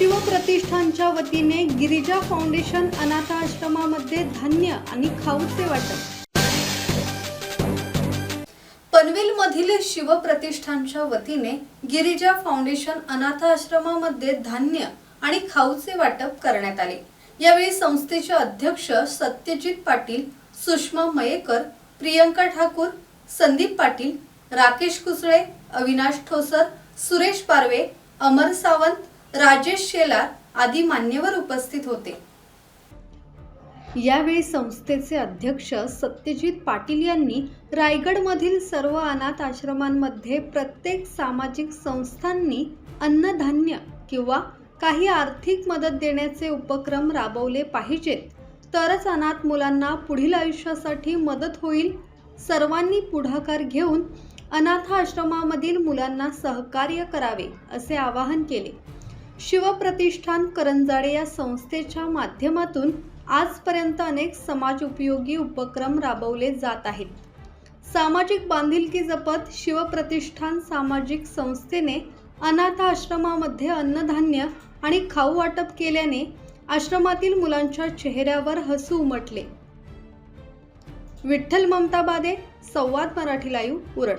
प्रतिष्ठानच्या वतीने गिरिजा फाउंडेशन अनाथ आश्रमामध्ये धान्य आणि खाऊचे वाटप. पनवेलमधील शिवप्रतिष्ठानच्या वतीने गिरिजा फाउंडेशन अनाथ आश्रमामध्ये धान्य आणि खाऊचे वाटप करण्यात आले. यावेळी संस्थेचे अध्यक्ष सत्यजित पाटील सुषमा मयेकर प्रियंका ठाकूर संदीप पाटील राकेश कुसळे अविनाश ठोसर सुरेश पारवे अमर सावंत राजेश शेलार आदी मान्यवर उपस्थित होते. यावेळी संस्थेचे अध्यक्ष सत्यजित पाटील यांनी रायगडमधील सर्व अनाथ आश्रमांमध्ये प्रत्येक सामाजिक संस्थांनी अन्नधान्य किंवा काही आर्थिक मदत देण्याचे उपक्रम राबवले पाहिजेत. तरच अनाथ मुलांना पुढील आयुष्यासाठी मदत होईल. सर्वांनी पुढाकार घेऊन अनाथ आश्रमामधील मुलांना सहकार्य करावे असे आवाहन केले. शिवप्रतिष्ठान करंजाडे या संस्थेच्या माध्यमातून आजपर्यंत अनेक समाज उपयोगी उपक्रम राबवले जात आहेत. सामाजिक बांधिलकी जपत शिवप्रतिष्ठान सामाजिक संस्थेने अनाथ आश्रमामध्ये अन्नधान्य आणि खाऊ वाटप केल्याने आश्रमातील मुलांच्या चेहऱ्यावर हसू उमटले. विठ्ठल ममता बादे संवाद मराठी लाईव्ह उरट